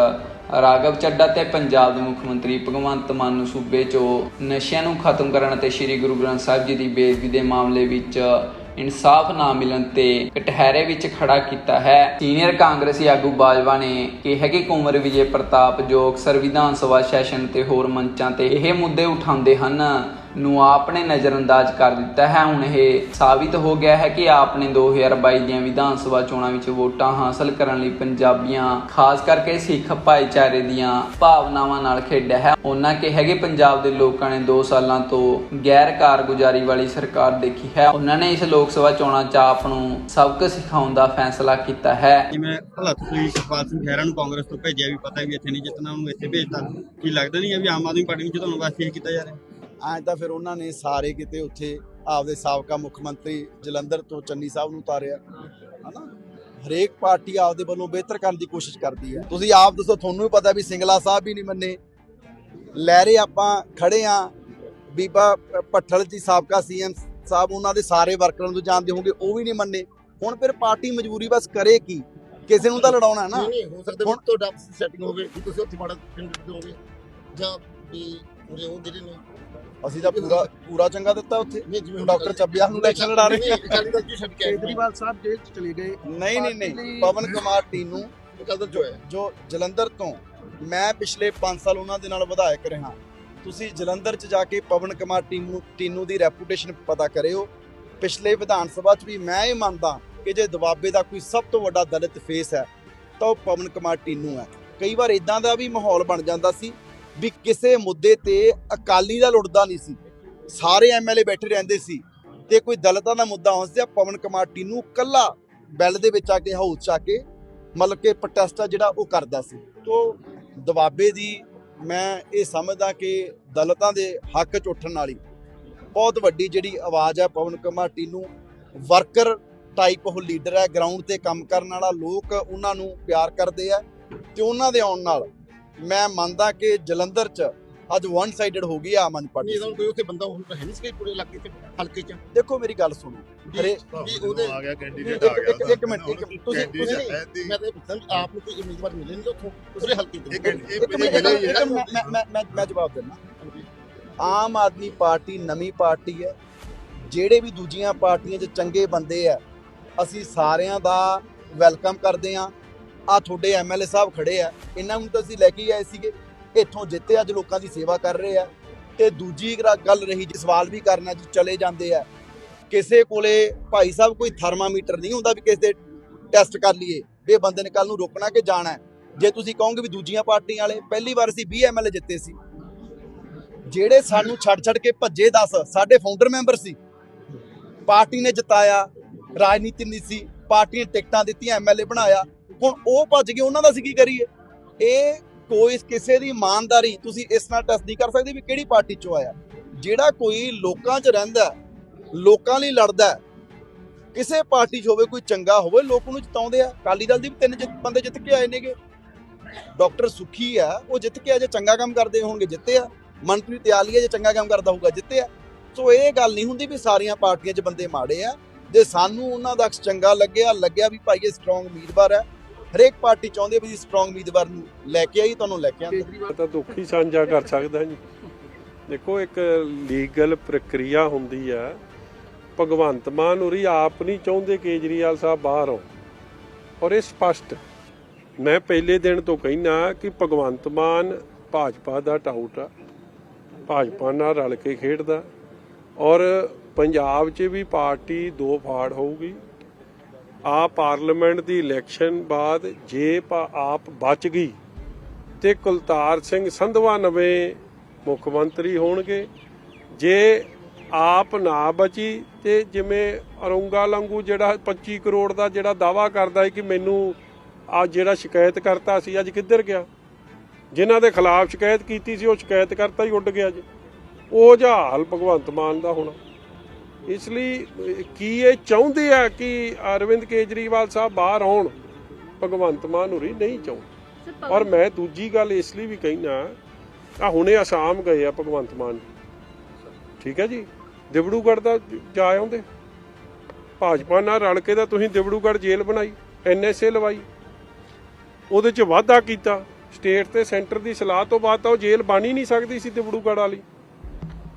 ਰਾਘਵ ਚੱਡਾ ਤੇ ਪੰਜਾਬ ਦੇ ਮੁੱਖ ਮੰਤਰੀ ਭਗਵੰਤ ਮਾਨ ਨੂੰ ਸੂਬੇ 'ਚੋਂ ਨਸ਼ਿਆਂ ਨੂੰ ਖਤਮ ਕਰਨ ਅਤੇ ਸ੍ਰੀ ਗੁਰੂ ਗ੍ਰੰਥ ਸਾਹਿਬ ਜੀ ਦੀ ਬੇਇੱਜ਼ਤੀ ਦੇ ਮਾਮਲੇ ਵਿੱਚ ਇਨਸਾਫ ਨਾ ਮਿਲਣ ਤੇ ਕਟਹਿਰੇ ਵਿੱਚ ਖੜਾ ਕੀਤਾ ਹੈ। ਸੀਨੀਅਰ ਕਾਂਗਰਸੀ ਆਗੂ ਬਾਜਵਾ ਨੇ ਕਿਹਾ ਕਿ ਕੁੰਵਰ ਵਿਜੇ ਪ੍ਰਤਾਪ ਜੋ ਅਕਸਰ ਵਿਧਾਨ ਸਭਾ ਸੈਸ਼ਨ ਤੇ ਹੋਰ ਮੰਚਾਂ ਤੇ ਇਹ ਮੁੱਦੇ ਉਠਾਉਂਦੇ ਹਨ। ਨੂੰ ਆਪ ਨੇ ਨਜ਼ਰਅੰਦਾਜ਼ ਕਰ ਦਿੱਤਾ ਹੈ। ਹੁਣ ਇਹ ਸਾਬਿਤ ਹੋ ਗਿਆ ਹੈ ਕਿ ਆਪ ਨੇ 2022 ਦੀਆਂ ਵਿਧਾਨ ਸਭਾ ਚੋਣਾਂ ਵਿੱਚ ਵੋਟਾਂ ਹਾਸਲ ਕਰਨ ਲਈ ਪੰਜਾਬੀਆਂ, ਖਾਸ ਕਰਕੇ ਸਿੱਖ ਭਾਈਚਾਰੇ ਦੀਆਂ ਭਾਵਨਾਵਾਂ ਨਾਲ ਖੇਡਿਆ ਹੈ। ਉਹਨਾਂ ਕਿਹਾ ਕਿ ਪੰਜਾਬ ਦੇ ਲੋਕਾਂ ਨੇ 2 ਸਾਲਾਂ ਤੋਂ ਗੈਰ ਕਾਰਗੁਜ਼ਾਰੀ ਵਾਲੀ ਸਰਕਾਰ ਦੇਖੀ ਹੈ। ਉਹਨਾਂ ਨੇ ਇਸ ਲੋਕ ਸਭਾ ਚੋਣਾਂ 'ਚ ਆਪ ਨੂੰ ਸਬਕ ਸਿਖਾਉਣ ਦਾ ਫੈਸਲਾ ਕੀਤਾ ਹੈ। ਜਿਵੇਂ ਭਲਾ ਤੁਸੀਂ ਸੁਖਪਾਲ ਸਿੰਘ ਖਹਿਰਾ ਨੂੰ ਕਾਂਗਰਸ ਤੋਂ ਭੇਜਿਆ ਵੀ ਪਤਾ ਵੀ ਇੱਥੇ ਨਹੀਂ ਜਿੱਤਣਾ, ਉਹਨੂੰ ਇੱਥੇ ਭੇਜਤਾ। ਕੀ ਲੱਗਦਾ ਨਹੀਂ ਹੈ ਵੀ ਆਮ ਆਦਮੀ ਪਾਰਟੀ ਨੂੰ ਜਿਤਾਉਣ ਵਾਸਤੇ ਕੀਤਾ ਜਾ ਰਿਹਾ? ਐਂ ਤਾਂ ਫਿਰ ਉਹਨਾਂ ਨੇ ਸਾਰੇ ਕਿਤੇ ਉੱਥੇ ਆਪਦੇ ਸਾਬਕਾ ਮੁੱਖ ਮੰਤਰੀ ਜਲੰਧਰ ਤੋਂ ਚੰਨੀ ਸਾਹਿਬ ਨੂੰ ਉਤਾਰਿਆ ਹਨਾ? ਹਰੇਕ ਪਾਰਟੀ ਆਪਦੇ ਵੱਲੋਂ ਬਿਹਤਰ ਕਰਨ ਦੀ ਕੋਸ਼ਿਸ਼ ਕਰਦੀ ਹੈ। ਤੁਸੀਂ ਆਪ ਦੱਸੋ ਤੁਹਾਨੂੰ ਵੀ ਪਤਾ ਵੀ ਸਿੰਗਲਾ ਸਾਹਿਬ ਵੀ ਨਹੀਂ ਮੰਨੇ। ਲਹਿਰੇ ਆਪਾਂ ਖੜੇ ਆ ਬੀਬਾ ਪੱਠਲ ਜੀ ਸਾਬਕਾ ਸੀਐਮ ਸਾਹਿਬ ਉਹਨਾਂ ਦੇ ਸਾਰੇ ਵਰਕਰਾਂ ਨੂੰ ਜਾਣਦੇ ਹੋਗੇ ਉਹ ਵੀ ਨਹੀਂ ਮੰਨੇ। ਹੁਣ ਫਿਰ ਪਾਰਟੀ ਮਜਬੂਰੀ ਬਸ ਕਰੇ ਕੀ? ਕਿਸੇ ਨੂੰ ਤਾਂ ਲੜਾਉਣਾ ਨਾ। ਨਹੀਂ ਹੋ ਸਕਦਾ ਹੁਣ- ਤੁਹਾਡਾ ਸੈਟਿੰਗ ਹੋਵੇ ਕਿ ਤੁਸੀਂ ਉੱਥੇ ਮਾੜਾ ਪਿੰਡ ਦੋਗੇ ਜਾਂ ਵੀ ਉਹ ਜਿਹੜੇ ਨੇ। ਅਸੀਂ ਤਾਂ ਪੂਰਾ ਪੂਰਾ ਚੰਗਾ ਦਿੱਤਾ ਉੱਥੇ। ਨਹੀਂ ਜਿਵੇਂ ਹੁਣ ਡਾਕਟਰ ਚੱਬਿਆ ਨੂੰ ਇਲੈਕਸ਼ਨ ਲੜਾ ਰਹੇ। ਕੇਜਰੀਵਾਲ ਸਾਹਿਬ ਜੇਲ੍ਹ ਚ ਚਲੇ ਗਏ। ਨਹੀਂ ਨਹੀਂ ਨਹੀਂ। ਪਵਨ ਕੁਮਾਰ ਟੀਨੂ ਹੈ। ਜੋ ਜਲੰਧਰ ਤੋਂ ਮੈਂ ਪਿਛਲੇ 5 ਸਾਲ ਉਹਨਾਂ ਦੇ ਨਾਲ ਵਿਧਾਇਕ ਰਿਹਾ। ਤੁਸੀਂ ਜਲੰਧਰ 'ਚ ਜਾ ਕੇ ਪਵਨ ਕੁਮਾਰ ਟੀਨੂ ਟੀਨੂ ਦੀ ਰੈਪੂਟੇਸ਼ਨ ਪਤਾ ਕਰਿਓ। ਪਿਛਲੇ ਵਿਧਾਨ ਸਭਾ 'ਚ ਵੀ ਮੈਂ ਇਹ ਮੰਨਦਾ ਕਿ ਜੇ ਦਬਾਬੇ ਦਾ ਕੋਈ ਸਭ ਤੋਂ ਵੱਡਾ ਦਲਿਤ ਫੇਸ ਹੈ ਤਾਂ ਉਹ ਪਵਨ ਕੁਮਾਰ ਟੀਨੂ ਹੈ। ਕਈ ਵਾਰ ਇਦਾਂ ਦਾ ਵੀ ਮਾਹੌਲ ਬਣ ਜਾਂਦਾ ਸੀ ਵੀ ਕਿਸੇ ਮੁੱਦੇ ਤੇ ਅਕਾਲੀ ਦਾ ਲੁੱਟਦਾ ਨਹੀਂ ਸੀ। ਸਾਰੇ ਐਮਐਲਏ ਬੈਠੇ ਰਹਿੰਦੇ ਸੀ ਤੇ ਕੋਈ ਦਲਤਾਂ ਦਾ ਮੁੱਦਾ ਹੁੰਦਾ ਪਵਨ ਕੁਮਾਰ ਟੀਨੂ ਕੱਲਾ ਬੈਲ ਦੇ ਵਿੱਚ ਆ ਕੇ ਹਾਊਸ 'ਚ ਆ ਕੇ ਮਤਲਬ ਕਿ ਪ੍ਰੋਟੈਸਟ ਆ ਜਿਹੜਾ ਉਹ ਕਰਦਾ ਸੀ। ਤੋ ਦਬਾਬੇ ਦੀ ਮੈਂ ਇਹ ਸਮਝਦਾ ਕਿ ਦਲਤਾਂ ਦੇ ਹੱਕ 'ਚ ਉੱਠਣ ਵਾਲੀ ਬਹੁਤ ਵੱਡੀ ਜਿਹੜੀ ਆਵਾਜ਼ ਹੈ ਪਵਨ ਕੁਮਾਰ ਟੀਨੂ ਵਰਕਰ ਟਾਈਪ ਉਹ ਲੀਡਰ ਹੈ ਗਰਾਊਂਡ ਤੇ ਕੰਮ ਕਰਨ ਵਾਲਾ, ਲੋਕ ਉਹਨਾਂ ਨੂੰ ਪਿਆਰ ਕਰਦੇ ਆ ਤੇ ਉਹਨਾਂ ਦੇ ਆਉਣ ਨਾਲ ਮੈਂ ਮੰਨਦਾ ਕਿ ਜਲੰਧਰ 'ਚ ਅੱਜ ਵਨ ਸਾਈਡਡ ਹੋ ਗਈ ਆ ਆਮ ਆਦਮੀ ਨਹੀਂ ਪਾਰਟੀ ਇਹਦਾ ਕੋਈ ਉੱਥੇ ਬੰਦਾ ਹੁਣ ਤਾਂ ਹੈ ਨਹੀਂ ਸੀ ਪੂਰੇ ਇਲਾਕੇ 'ਚ ਹਲਕੇ 'ਚ? ਦੇਖੋ ਮੇਰੀ ਗੱਲ ਸੁਣੋ। ਹਰੇ ਵੀ ਉਹਦੇ ਆ ਗਿਆ ਕੈਂਡੀਡੇਟ ਆ ਗਿਆ ਇੱਕ- ਇੱਕ ਮਿੰਟ ਇੱਕ ਮਿੰਟ, ਤੁਸੀਂ ਤੁਸੀਂ ਮੈਂ ਤਾਂ ਵੀ ਆਪ ਨੂੰ ਕੋਈ ਉਮੀਦਵਾਰ ਮਿਲੇ ਨਹੀਂ ਉੱਥੋਂ ਪੂਰੇ ਹਲਕੇ 'ਚ। ਇੱਕ- ਇੱਕ ਮਿੰਟ ਮੈਂ ਮੈਂ ਮੈਂ ਜਵਾਬ ਦਿੰਦਾ। ਆਮ ਆਦਮੀ ਪਾਰਟੀ ਨਵੀਂ ਪਾਰਟੀ ਹੈ। ਜਿਹੜੇ ਵੀ ਦੂਜੀਆਂ ਪਾਰਟੀਆਂ 'ਚ ਚੰਗੇ ਬੰਦੇ ਆ ਅਸੀਂ ਸਾਰਿਆਂ ਦਾ ਵੈਲਕਮ ਕਰਦੇ ਆ ਆ ਤੁਹਾਡੇ ਐਮਐਲਏ ਸਾਹਿਬ ਖੜੇ ਆ, ਇਹਨਾਂ ਨੂੰ ਤਾਂ ਅਸੀਂ ਲੈ ਕੇ ਆਏ ਸੀਗੇ। ਇੱਥੋਂ ਜਿੱਤੇ ਅੱਜ ਲੋਕਾਂ ਦੀ ਸੇਵਾ ਕਰ ਰਹੇ ਆ। ਤੇ ਦੂਜੀ ਗੱਲ ਰਹੀ ਜੀ, ਸਵਾਲ ਵੀ ਕਰਨਾ ਜੀ, ਚਲੇ ਜਾਂਦੇ ਆ। ਕਿਸੇ ਕੋਲੇ ਭਾਈ ਸਾਹਿਬ ਕੋਈ ਥਰਮਾਮੀਟਰ ਨਹੀਂ ਹੁੰਦਾ ਵੀ ਕਿਸੇ ਦੇ ਟੈਸਟ ਕਰ ਲਈਏ, ਵੀ ਬੰਦੇ ਨੇ ਕੱਲ ਨੂੰ ਰੋਕਣਾ ਕਿ ਜਾਣਾ ਜੇ ਤੁਸੀਂ ਕਹੋਗੇ ਵੀ ਦੂਜੀਆਂ ਪਾਰਟੀਆਂ ਵਾਲੇ, ਪਹਿਲੀ ਵਾਰ ਅਸੀਂ 20 ਐਮਐਲਏ ਜਿੱਤੇ ਸੀ। ਜਿਹੜੇ ਸਾਨੂੰ ਛੱਡ ਛੱਡ ਕੇ ਭੱਜੇ 10 ਸਾਡੇ ਫਾਊਂਡਰ ਮੈਂਬਰ ਸੀ। ਪਾਰਟੀ ਨੇ ਜਿਤਾਇਆ, ਰਾਜਨੀਤੀ ਨਹੀਂ ਸੀ ਪਾਰਟੀ ਨੇ ਟਿਕਟਾਂ ਦਿੱਤੀਆਂ ਐਮਐਲਏ ਬਣਾਇਆ। ਹੁਣ ਉਹ ਭੱਜ ਗਏ, ਉਹਨਾਂ ਦਾ ਅਸੀਂ ਕੀ ਕਰੀਏ? ਇਹ ਕੋਈ ਕਿਸੇ ਦੀ ਇਮਾਨਦਾਰੀ ਤੁਸੀਂ ਇਸ ਨਾਲ ਟੈਸਟ ਨਹੀਂ ਕਰ ਸਕਦੇ ਵੀ ਕਿਹੜੀ ਪਾਰਟੀ ਚੋਂ ਆਇਆ। ਜਿਹੜਾ ਕੋਈ ਲੋਕਾਂ 'ਚ ਰਹਿੰਦਾ ਲੋਕਾਂ ਲਈ ਲੜਦਾ ਕਿਸੇ ਪਾਰਟੀ 'ਚ ਹੋਵੇ, ਕੋਈ ਚੰਗਾ ਹੋਵੇ, ਲੋਕ ਉਹਨੂੰ ਜਿਤਾਉਂਦੇ ਆ। ਅਕਾਲੀ ਦਲ ਦੀ ਵੀ ਤਿੰਨ ਜਿੱਤ- ਬੰਦੇ ਜਿੱਤ ਕੇ ਆਏ ਨੇਗੇ। ਡਾਕਟਰ ਸੁਖੀ ਆ, ਉਹ ਜਿੱਤ ਕੇ ਆ, ਜੇ ਚੰਗਾ ਕੰਮ ਕਰਦੇ ਹੋਣਗੇ, ਜਿੱਤੇ ਆ। ਮਨਪ੍ਰੀਤ ਆਲੀਆ ਜੇ ਚੰਗਾ ਕੰਮ ਕਰਦਾ ਹੋਊਗਾ, ਜਿੱਤੇ ਆ। ਸੋ ਇਹ ਗੱਲ ਨਹੀਂ ਹੁੰਦੀ ਵੀ ਸਾਰੀਆਂ ਪਾਰਟੀਆਂ 'ਚ ਬੰਦੇ ਮਾੜੇ ਆ। ਜੇ ਸਾਨੂੰ ਉਹਨਾਂ ਦਾ ਅਕਸ ਚੰਗਾ ਲੱਗਿਆ ਲੱਗਿਆ ਵੀ ਭਾਈ ਇਹ ਸਟਰੋਂਗ ਉਮੀਦਵਾਰ ਹੈ ਹਰੇਕ ਪਾਰਟੀ ਚਾਹੁੰਦੀ ਹੈ ਵੀ ਸਟਰੋਂਗ ਉਮੀਦਵਾਰ ਨੂੰ ਲੈ ਕੇ ਆਈ ਤੁਹਾਨੂੰ ਲੈ ਕੇ ਆਂਦੇ ਤਾਂ ਦੁੱਖ ਸਾਂਝਾ ਕਰ ਸਕਦਾ ਜੀ। ਦੇਖੋ, ਇੱਕ ਲੀਗਲ ਪ੍ਰਕਿਰਿਆ ਹੁੰਦੀ ਆ। ਭਗਵੰਤ ਮਾਨ ਉਰੀ ਆਪ ਨਹੀਂ ਚਾਹੁੰਦੇ ਕੇਜਰੀਵਾਲ ਸਾਹਿਬ ਬਾਹਰ ਆਉਣ। ਔਰ ਇਹ ਸਪਸ਼ਟ। ਮੈਂ ਪਹਿਲੇ ਦਿਨ ਤੋਂ ਕਹਿਣਾ ਕਿ ਭਗਵੰਤ ਮਾਨ ਭਾਜਪਾ ਦਾ ਟਾਊਟ ਆ। ਭਾਜਪਾ ਨਾਲ ਰਲ ਕੇ ਖੇਡਦਾ। ਔਰ ਪੰਜਾਬ 'ਚ ਵੀ ਪਾਰਟੀ ਦੋ ਫਾੜ ਹੋਊਗੀ। ਆ ਪਾਰਲੀਮੈਂਟ ਦੀ ਇਲੈਕਸ਼ਨ ਬਾਅਦ ਜੇ ਪਾ- ਆਪ ਬਚ ਗਈ ਤੇ ਕੁਲਤਾਰ ਸਿੰਘ ਸੰਧਵਾ ਨਵੇਂ ਮੁੱਖ ਮੰਤਰੀ ਹੋਣਗੇ, ਜੇ ਆਪ ਨਾ ਬਚੀ ਤੇ ਜਿਵੇਂ ਅਰੁੰਗਾ ਲੰਗੂ ਜਿਹੜਾ 25 ਕਰੋੜ ਦਾ ਜਿਹੜਾ ਦਾਵਾ ਕਰਦਾ ਹੈ ਕਿ ਮੈਨੂੰ ਆ ਜਿਹੜਾ ਸ਼ਿਕਾਇਤ ਕਰਤਾ ਸੀ, ਅੱਜ ਕਿੱਧਰ ਗਿਆ? ਜਿਨ੍ਹਾਂ ਦੇ ਖਿਲਾਫ ਸ਼ਿਕਾਇਤ ਕੀਤੀ ਸੀ, ਉਹ ਸ਼ਿਕਾਇਤ ਕਰਤਾ ਹੀ ਉੱਡ ਗਿਆ ਜੀ। ਉਹ ਜਿਹਾ ਭਗਵੰਤ ਮਾਨ ਦਾ ਹੋਣਾ। ਇਸ ਲਈ ਕੀ ਇਹ ਚਾਹੁੰਦੇ ਆ ਕਿ ਅਰਵਿੰਦ ਕੇਜਰੀਵਾਲ ਸਾਹਿਬ ਬਾਹਰ ਆਉਣ? ਭਗਵੰਤ ਮਾਨ ਹੋਰੀ ਨਹੀਂ ਚਾਹੁੰਦੇ। ਔਰ ਮੈਂ ਦੂਜੀ ਗੱਲ ਇਸ ਲਈ ਵੀ ਕਹਿਣਾ ਆ ਹੁਣੇ ਆਸਾਮ ਗਏ ਆ ਭਗਵੰਤ ਮਾਨ ਠੀਕ ਹੈ ਜੀ? ਦਿਬੜੂਗੜ੍ਹ ਦਾ ਜਾ ਆਉਂਦੇ? ਭਾਜਪਾ ਨਾਲ ਰਲ ਕੇ ਤਾਂ ਤੁਸੀਂ ਦਿਬੜੂਗੜ੍ਹ ਜੇਲ੍ਹ ਬਣਾਈ ਐਨਐਸਏ ਲਵਾਈ। ਉਹਦੇ 'ਚ ਵਾਧਾ ਕੀਤਾ। ਸਟੇਟ ਤੇ ਸੈਂਟਰ ਦੀ ਸਲਾਹ ਤੋਂ ਬਾਅਦ ਤਾਂ ਉਹ ਜੇਲ੍ਹ ਬਣ ਹੀ ਨਹੀਂ ਸਕਦੀ ਸੀ ਦਿਬੜੂਗੜ੍ਹ ਵਾਲੀ।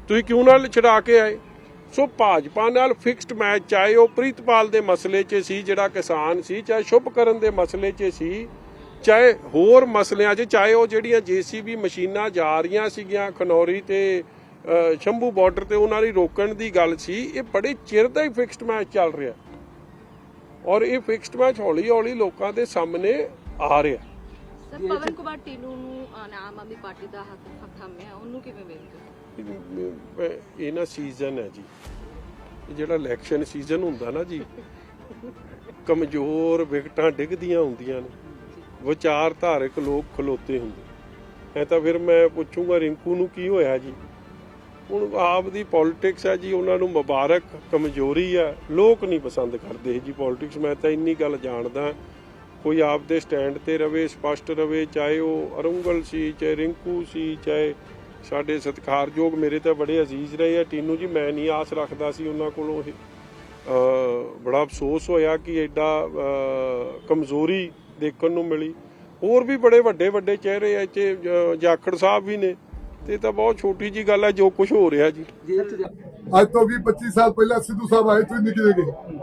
ਤੁਸੀਂ ਕਿਉਂ ਨਾਲ ਛਡਾ ਕੇ ਆਏ? ਸੋ ਭਾਜਪਾ ਨਾਲ ਫਿਕਸਡ ਮੈਚ ਚਾਹੇ ਉਹ ਪ੍ਰੀਤਪਾਲ ਦੇ ਮਸਲੇ 'ਚ ਸੀ ਜਿਹੜਾ ਕਿਸਾਨ ਸੀ ਚਾਹੇ ਸ਼ੁਭਕਰਨ ਦੇ ਮਸਲੇ 'ਚ ਸੀ ਚਾਹੇ ਹੋਰ ਮਸਲਿਆਂ 'ਚ ਚਾਹੇ ਉਹ ਜਿਹੜੀਆਂ ਜੀਸੀਬੀ ਮਸ਼ੀਨਾਂ ਜਾ ਰਹੀਆਂ ਸੀਗੀਆਂ ਖਨੌਰੀ ਤੇ ਸ਼ੰਭੂ ਬਾਰਡਰ ਤੇ ਉਹਨਾਂ ਦੀ ਰੋਕਣ ਦੀ ਗੱਲ ਸੀ ਇਹ ਬੜੇ ਚਿਰ ਦਾ ਹੀ ਫਿਕਸਡ ਮੈਚ ਚੱਲ ਰਿਹਾ। ਔਰ ਇਹ ਫਿਕਸਡ ਮੈਚ ਹੌਲੀ ਹੌਲੀ ਲੋਕਾਂ ਦੇ ਸਾਹਮਣੇ ਆ ਰਿਹਾ। ਸਰ ਪਵਨ ਕੁਮਾਰ ਟੀਨੂ ਨੂੰ ਅਹ, ਆਮ ਆਦਮੀ ਪਾਰਟੀ ਦਾ ਹੱਕ ਹੱਕ ਥੰਮਿਆ ਉਹਨੂੰ ਕਿਵੇਂ ਵੇਖਦੇ ਇਹ ਨਾ ਸੀਜ਼ਨ ਹੈ ਜੀ। ਜਿਹੜਾ ਇਲੈਕਸ਼ਨ ਸੀਜ਼ਨ ਹੁੰਦਾ ਨਾ ਜੀ, ਕਮਜ਼ੋਰ ਵਿਕਟਾਂ ਡਿੱਗਦੀਆਂ ਹੁੰਦੀਆਂ ਨੇ। ਵਿਚਾਰ ਧਾਰਕ ਲੋਕ ਖਲੋਤੇ ਹੁੰਦੇ। ਐ ਤਾਂ ਫਿਰ ਮੈਂ ਪੁੱਛੂੰਗਾ, ਰਿੰਕੂ ਨੂੰ ਕੀ ਹੋਇਆ ਜੀ? ਹੁਣ ਆਪ ਦੀ ਪੋਲਿਟਿਕਸ ਹੈ ਜੀ, ਉਹਨਾਂ ਨੂੰ ਮੁਬਾਰਕ, ਕਮਜ਼ੋਰੀ ਹੈ ਲੋਕ ਨਹੀਂ ਪਸੰਦ ਕਰਦੇ ਜੀ ਪੋਲਿਟਿਕਸ ਮੈਂ ਤਾਂ ਇੰਨੀ ਗੱਲ ਜਾਣਦਾ। ਕੋਈ ਆਪ ਦੇ ਸਟੈਂਡ ਤੇ ਰਵੇ, ਸਪਸ਼ਟ ਰਵੇ, ਚਾਹੇ ਉਹ ਅਰੁੰਗਲ ਸੀ, ਚਾਹੇ ਰਿੰਕੂ ਸੀ, ਚਾਹੇ ਸਾਡੇ ਸਤਿਕਾਰਯੋਗ ਮੇਰੇ ਤਾਂ ਬੜੇ ਅਜ਼ੀਜ਼ ਰਹੇ ਆ। ਟੀਨੂ ਜੀ ਮੈਂ ਨਹੀਂ ਆਸ ਰੱਖਦਾ ਸੀ ਉਹਨਾਂ ਕੋਲੋਂ ਇਹ ਅ, ਬੜਾ ਅਫਸੋਸ ਹੋਇਆ ਕਿ ਐਡਾ ਅ, ਕਮਜ਼ੋਰੀ ਦੇਖਣ ਨੂੰ ਮਿਲੀ। ਹੋਰ ਵੀ ਬੜੇ ਵੱਡੇ ਵੱਡੇ ਚਿਹਰੇ ਐ ਚ ਜਾਖੜ ਸਾਹਿਬ ਵੀ ਨੇ। ਤੇ ਇਹ ਤਾਂ ਬਹੁਤ ਛੋਟੀ ਜੀ ਗੱਲ ਹੈ ਜੋ ਕੁਝ ਹੋ ਰਿਹਾ ਜੀ। ਅੱਜ ਤੋਂ 20 25 ਸਾਲ ਪਹਿਲਾਂ ਸਿੱਧੂ ਸਾਹਿਬ ਆਏ ਤੁਸੀਂ ਨਿੱਕੇ ਜਿਹੇ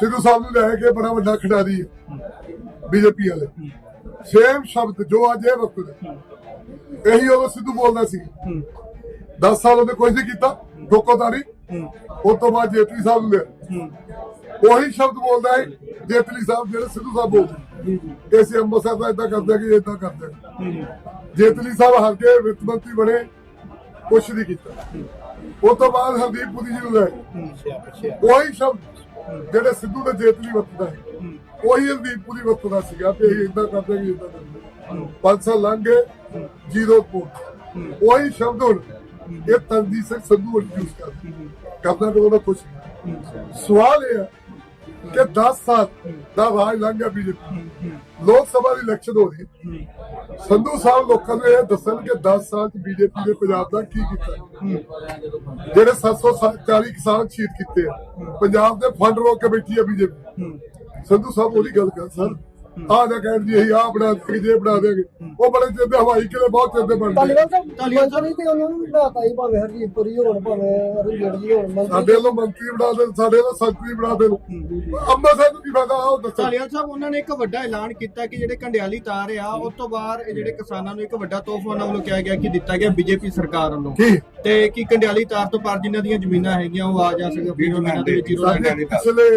ਸਿੱਧੂ ਸਾਹਿਬ ਨੂੰ ਲੈ ਕੇ ਬੜਾ ਵੱਡਾ ਖਿਡਾਰੀ ਹੈ ਬੀਜੇਪੀ ਵਾਲੇ। ਸੇਮ ਸ਼ਬਦ ਜੋ ਅੱਜ ਇਹ ਵਕਤ ਇਹੀ ਉਹ ਸਿੱਧੂ ਬੋਲਦਾ ਸੀ। 10 ਸਾਲ ਉਹਨੇ ਕੁਝ ਨਹੀਂ ਕੀਤਾ ਠੋਕੋਦਾਰੀ ਉਸ ਤੋਂ ਬਾਅਦ ਜੇਤਲੀ ਸਾਹਿਬ ਨੂੰ ਲਿਆ। ਉਹੀ ਸ਼ਬਦ ਬੋਲਦਾ ਹੈ ਜੇਤਲੀ ਸਾਹਿਬ ਜਿਹੜੇ ਸਿੱਧੂ ਸਾਹਿਬ ਬੋਲਦੇ ਇਸੇ ਅੰਮ੍ਰਿਤਸਰ ਦਾ ਇਦਾਂ ਕਰਦੇ ਕਿ ਇਦਾਂ ਕਰਦੇ ਜੇਤਲੀ ਸਾਹਿਬ ਹਲਕੇ ਵਿੱਤ ਮੰਤਰੀ ਬਣੇ ਕੁਛ ਨਹੀਂ ਕੀਤਾ। ਉਸ ਤੋਂ ਬਾਅਦ ਹਰਦੀਪ ਪੁਰੀ ਜੀ ਨੂੰ ਲੈ ਉਹੀ ਸ਼ਬਦ ਜਿਹੜੇ ਸਿੱਧੂ ਦੇ ਜੇਤਲੀ ਵਰਤਦਾ ਹੈ। ਉਹੀ ਹਰਦੀਪ ਪੁਰੀ ਵਰਤਦਾ ਸੀਗਾ ਕਿ ਇਹ ਇਦਾਂ ਕਰਦੇ ਕਿ ਇਦਾਂ ਕਰਦੇ ਪੰਜ ਸਾਲ ਲੰਘ ਗਏ ਜ਼ੀਰੋ ਪੁਆਇੰਟ ਉਹੀ ਸ਼ਬਦ ਹੁਣ ਇਹ ਤਨਦੀਪ ਸਿੰਘ ਸੰਧੂ ਯੂਜ਼ ਕਰਦੇ ਕਰਦਾ ਤੇ ਉਹਦਾ ਨਹੀਂ। ਸਵਾਲ ਇਹ ਹੈ ਕਿ 10 ਸਾਲ ਦਾ ਰਾਜ ਲੰਘ ਗਿਆ ਬੀਜੇਪੀ ਲੋਕ ਸਭਾ ਦੀ ਇਲੈਕਸ਼ਨ ਹੋ ਰਹੀ ਸੰਧੂ ਸਾਹਿਬ ਲੋਕਾਂ ਨੂੰ ਇਹ ਦੱਸਣ ਕਿ 10 ਸਾਲ ਚ ਬੀਜੇਪੀ ਨੇ ਪੰਜਾਬ ਦਾ ਕੀ ਕੀਤਾ ਜਿਹੜੇ 740 ਕਿਸਾਨ ਸ਼ਹੀਦ ਕੀਤੇ ਆ। ਪੰਜਾਬ ਦੇ ਫੰਡ ਰੋਕ ਕੇ ਬੈਠੀ ਹੈ ਬੀਜੇਪੀ। ਸੰਧੂ ਸਾਹਿਬ ਉਹਦੀ ਗੱਲ ਕਰ ਸਰ ਆਹ ਨਾ ਕਹਿਣ ਜੀ ਅਸੀਂ ਆਹ ਬਣਾ ਦੇਗੇ ਜੇ ਬਣਾ ਦੇਗੇ ਉਹ ਬੜੇ ਚਿਰ ਦੇ ਹਵਾਈ ਕਿਲੇ ਬਹੁਤ ਚਿਰ ਦੇ ਬਣਦੇ ਤਾਲੀਬਾਨ ਸਾਹਿਬ ਤਾਲੀਬਾਨ ਸਾਹਿਬ ਤੇ ਉਹਨਾਂ ਨੂੰ ਬਣਾਤਾ ਹੀ ਭਾਵੇਂ ਹਰਜੀਤ ਪੁਰੀ ਹੋਣ ਭਾਵੇਂ ਅਰੁਣ ਜੇਟਲੀ ਹੋਣ ਮੰਤਰੀ ਸਾਡੇ ਵੱਲੋਂ ਮੰਤਰੀ ਬਣਾ ਦੇਣ ਸਾਡੇ ਵੱਲੋਂ ਸੰਤਰੀ ਬਣਾ ਦੇਣ। ਅੰਮ੍ਰਿਤਸਰ ਨੂੰ ਕੀ ਫਾਇਦਾ ਆਓ ਦੱਸੋ। ਧਾਲੀਵਾਲ ਸਾਹਿਬ ਉਹਨਾਂ ਨੇ ਇੱਕ ਵੱਡਾ ਐਲਾਨ ਕੀਤਾ ਕਿ ਜਿਹੜੇ ਕੰਡਿਆਲੀ ਤਾਰ ਆ ਉਸ ਤੋਂ ਬਾਅਦ ਇਹ ਜਿਹੜੇ ਕਿਸਾਨਾਂ ਨੂੰ ਇੱਕ ਵੱਡਾ ਤੋਹਫਾ ਉਹਨਾਂ ਵੱਲੋਂ ਕਿਹਾ ਗਿਆ ਕਿ ਦਿੱਤਾ ਗਿਆ ਬੀਜੇਪੀ ਸਰਕਾਰ ਵੱਲੋਂ। ਕੀ? ਤੇ ਕਿ ਕੰਡਿਆਲੀ ਤਾਰ ਤੋਂ ਪਾਰ ਜਿਨ੍ਹਾਂ ਦੀਆਂ ਜ਼ਮੀਨਾਂ ਹੈਗੀਆਂ ਉਹ ਆ ਜਾ ਸਕਣ ਵੀਰੋ ਮਹੀਨਾ ਦੇ ਵਿੱਚ ਜ਼ੀਰੋ ਸਾਡੇ ਪਿਛਲੇ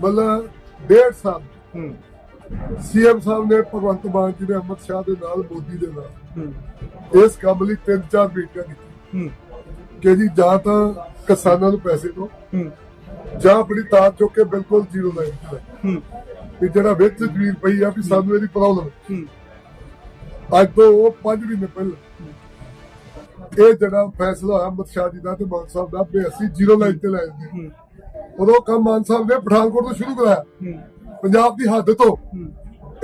ਮਤਲਬ ਡੇਢ ਸਾਲ ਸੀਐਮ ਸਾਹਿਬ ਨੇ ਭਗਵੰਤ ਮਾਨ ਜੀ ਨੇ ਅਮਰ ਸ਼ਾਹ ਦੇ ਨਾਲ ਮੋਦੀ ਦੇ ਨਾਲ ਇਸ ਕੰਮ ਲਈ ਤਿੰਨ ਚਾਰ ਮੀਟਿੰਗਾਂ ਕੀਤੀਆਂ। ਕਿ ਜੀ ਜਾਂ ਤਾਂ ਕਿਸਾਨਾਂ ਨੂੰ ਪੈਸੇ ਦਿਓ ਜਾਂ ਆਪਣੀ ਤਾਰ ਚੁੱਕ ਕੇ ਬਿਲਕੁਲ ਜ਼ੀਰੋ ਲਾਈਨ ਤੇ ਜਿਹੜਾ ਵਿੱਚ ਜ਼ਮੀਨ ਪਈ ਆ ਵੀ ਸਾਨੂੰ ਇਹਦੀ ਪ੍ਰੋਬਲਮ ਅੱਜ ਤੋਂ ਉਹ 5 ਮਹੀਨੇ ਪਹਿਲਾਂ ਇਹ ਜਿਹੜਾ ਫੈਸਲਾ ਹੋਇਆ ਅਮਰ ਸ਼ਾਹ ਜੀ ਦਾ ਤੇ ਮਾਨ ਸਾਹਿਬ ਦਾ ਵੀ ਅਸੀਂ ਜ਼ੀਰੋ ਲਾਈਨ ਤੇ ਲੈ ਜਾਂਦੇ। ਉਦੋਂ ਕੰਮ ਮਾਨ ਸਾਹਿਬ ਨੇ ਪਠਾਨਕੋਟ ਤੋਂ ਸ਼ੁਰੂ ਕਰਾਇਆ। ਪੰਜਾਬ ਦੀ ਹੱਦ ਤੋਂ।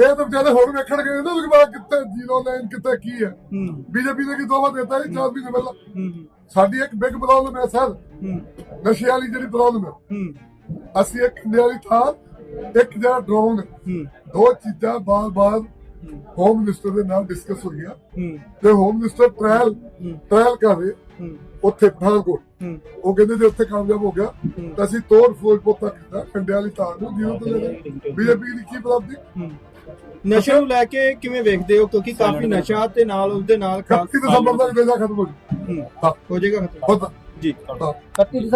ਇਹ ਤਾਂ ਵਿਚਾਰੇ ਹੁਣ ਵੇਖਣਗੇ ਨੂੰ ਕਿ ਬਾਤ ਕਿੱਥੇ ਜ਼ੀਰੋ ਲਾਈਨ ਕਿੱਥੇ ਕੀ ਹੈ। ਬੀਜੇਪੀ ਨੇ ਕੀ ਦੋਵਾ ਦਿੱਤਾ ਇਹ ਚਾਰ ਮਹੀਨੇ ਪਹਿਲਾਂ। ਸਾਡੀ ਇੱਕ ਬਿਗ ਪ੍ਰੋਬਲਮ ਹੈ ਸਰ। ਨਸ਼ੇ ਵਾਲੀ ਜਿਹੜੀ ਪ੍ਰੋਬਲਮ ਹੈ। ਅਸੀਂ ਇੱਕ ਵਾਲੀ ਥਾਂ ਇੱਕ ਜਿਹੜਾ ਡਰੋਨ ਦੋ ਚੀਜ਼ਾਂ ਬਾਰ-ਬਾਰ ਹੋਮ ਮਿਨਿਸਟਰ ਦੇ ਨਾਲ ਡਿਸਕਸ ਹੋਈਆਂ ਤੇ ਹੋਮ ਮਿਨਿਸਟਰ ਟ੍ਰਾਇਲ ਟ੍ਰਾਇਲ ਕਰ ਉੱਥੇ ਪਠਾਨਕੋਟ। ਉਹ ਕਹਿੰਦੇ ਜੇ ਉੱਥੇ ਕਾਮਯਾਬ ਹੋ ਗਿਆ ਤਾਂ ਅਸੀਂ ਤੋੜ ਫੋੜ ਪੋਤਾ ਕੀਤਾ ਕੰਡਿਆਂ ਵਾਲੀ ਤਾਰ ਨੂੰ ਜੀਰੋ ਤੇ ਲੈ ਬੀਜੇਪੀ ਦੀ ਕੀ ਪ੍ਰਾਪਤੀ? ਨਸ਼ੇ ਨੂੰ ਲੈ ਕੇ ਕਿਵੇਂ ਵੇਖਦੇ ਹੋ? ਕਿਉਂਕਿ ਕਾਫੀ ਨਸ਼ਾ। ਤੇ ਨਾਲ ਉਸਦੇ ਨਾਲ ਖਾਸ 31 ਦਸੰਬਰ ਤੱਕ ਦੇਜਾ ਖਤਮ ਹੋ ਜੂ ਹਾਂ। ਹੋ। ਜਾਏਗਾ ਖਤਮ। ਜੀ। ਹਾਂ। 31 ਦਸੰਬਰ